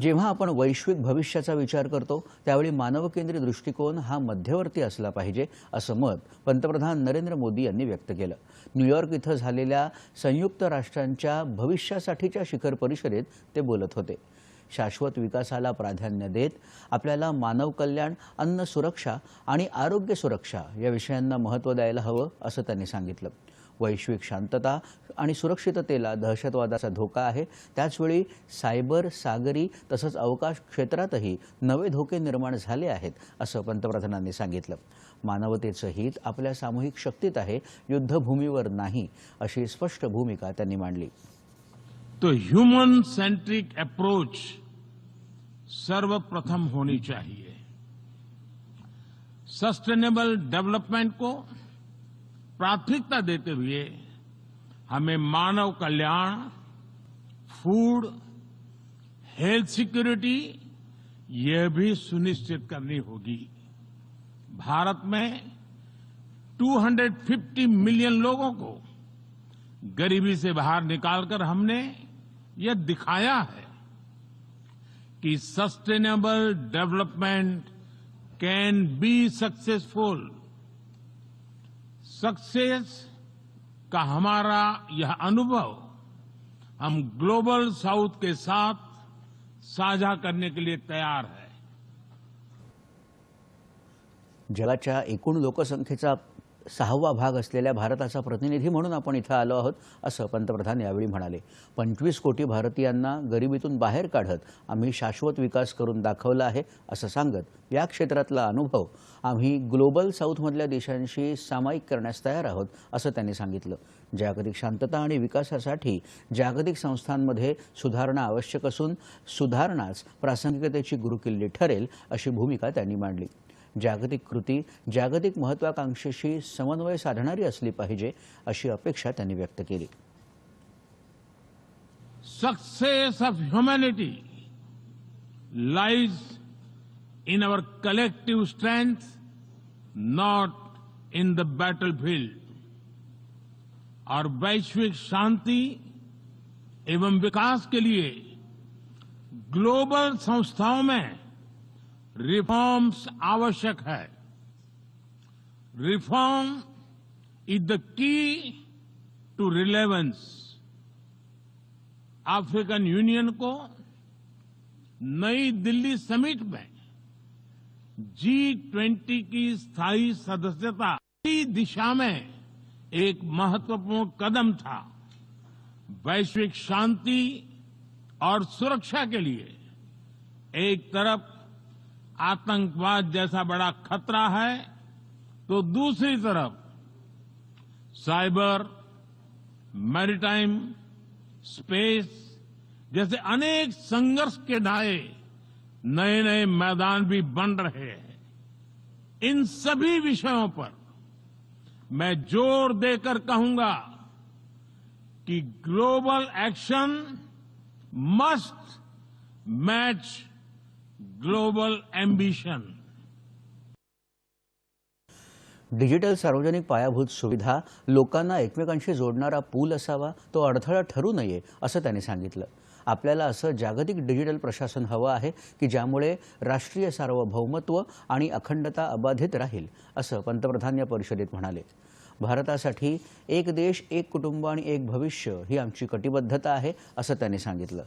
जेव्हा आपण वैश्विक भविष्याचा विचार करतो त्यावेळी मानवकेंद्री दृष्टिकोन हा मध्यवर्ती असला पाहिजे असं मत पंतप्रधान नरेंद्र मोदी यांनी व्यक्त केलं. न्यूयॉर्क इथं झालेल्या संयुक्त राष्ट्रांच्या भविष्यासाठीच्या शिखर परिषदेत ते बोलत होते. शाश्वत विकासाला प्राधान्य देत आपल्याला मानव कल्याण अन्न सुरक्षा आणि आरोग्य सुरक्षा या विषयांना महत्त्व द्यायला हवं असं त्यांनी सांगितलं. वैश्विक शांतता आणि सुरक्षिततेला दहशतवादाचा धोका आहे. त्याचवेळी सायबर सागरी तसंच अवकाश क्षेत्रातही नवे धोके निर्माण झाले आहेत असं पंतप्रधानांनी सांगितलं. मानवतेचं हित आपल्या सामूहिक शक्तीत आहे युद्धभूमीवर नाही अशी स्पष्ट भूमिका त्यांनी मांडली. तो ह्यूमन सेंट्रिक अप्रोच सर्वप्रथम होनी चाहिए. सस्टेनेबल डेवलपमेंट को प्राथमिकता देते हुए हमें मानव कल्याण, फ़ूड हेल्थ सिक्योरिटी यह भी सुनिश्चित करनी होगी। भारत में 250 मिलियन लोगों को गरीबी से बाहर निकालकर हमने यह दिखाया है कि sustainable development can be successful success का हमारा यह अनुभव हम ग्लोबल साउथ के साथ साझा करने के लिए तैयार है। जगाच्या एकूण लोकसंख्येचा सहावा भाग असलेल्या भारताचा प्रतिनिधी म्हणून आपण इथं आलो आहोत असं पंतप्रधान यावेळी म्हणाले. पंचवीस कोटी भारतीयांना गरिबीतून बाहेर काढत आम्ही शाश्वत विकास करून दाखवला आहे असं सांगत या क्षेत्रातला अनुभव आम्ही ग्लोबल साऊथमधल्या देशांशी सामायिक करण्यास तयार आहोत असं त्यांनी सांगितलं. जागतिक शांतता आणि विकासासाठी जागतिक संस्थांमध्ये सुधारणा आवश्यक असून सुधारणाच प्रासंगिकतेची गुरुकिल्ली ठरेल अशी भूमिका त्यांनी मांडली. जागतिक कृती जागतिक महत्वाकांक्षेशी समन्वय साधणारी असली पाहिजे अशी अपेक्षा त्यांनी व्यक्त केली success of humanity lies in our collective strength, not in the battlefield. और वैश्विक शांति एवं विकास के लिए ग्लोबल संस्थाओं में रिफॉर्म्स आवश्यक है। Reform is the key to relevance African union को नई दिल्ली समिट में जी ट्वेंटी की स्थायी सदस्यता की दिशा में एक महत्वपूर्ण कदम था। वैश्विक शांति और सुरक्षा के लिए एक तरफ़ आतंकवाद जैसा बड़ा खतरा है तो दूसरी तरफ़ साइबर, मैरिटाइम, स्पेस जैसे अनेक संघर्ष के ढाए नए नए मैदान भी बन रहे हैं। इन सभी विषयों पर मैं ज़ोर देकर कहूँगा कि global action must match global ambition digital सार्वजनिक पायाभूत सुविधा लोकांना एकमेकांशी जोडणारा पूल असावा तो अडथळा ठरू नये असं त्यांनी सांगितलं. आपल्याला असं जागतिक डिजिटल प्रशासन हवं आहे की ज्यामुळे राष्ट्रीय सार्वभौमत्व आणि अखंडता अबाधित राहील असं पंतप्रधान या परिषदेत म्हणाले. भारतासाठी एक देश एक कुटुंब आणि एक भविष्य ही आमची कटिबद्धता आहे असं त्यांनी सांगितलं.